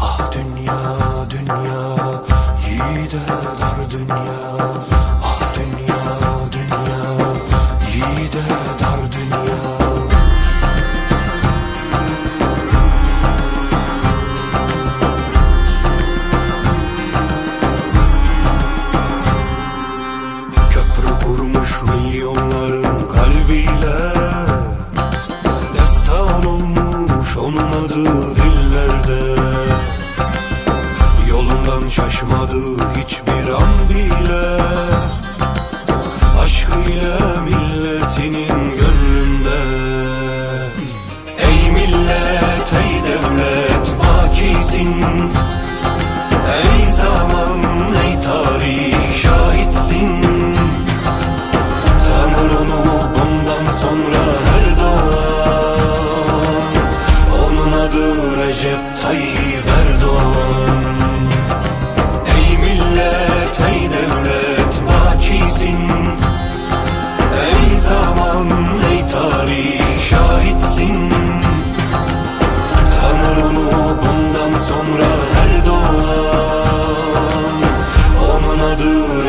Ah dünya dünya yiğide dar dünya. Ah dünya dünya yiğide dar dünya olmuş onun adı dillerde. Yolundan şaşmadı hiçbir an bile. Aşkıyla milletinin gönlünde. Ey millet ey devlet bakisin Ey zaman ey tarih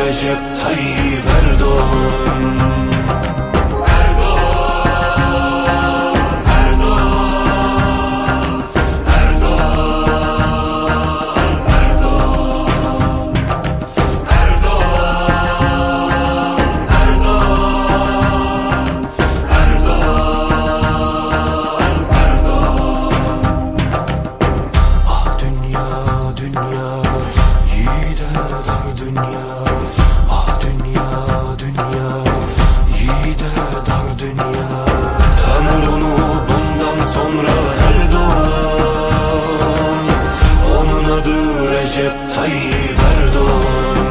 Recep Tayyip Erdoğan Recep Tayyip Erdoğan.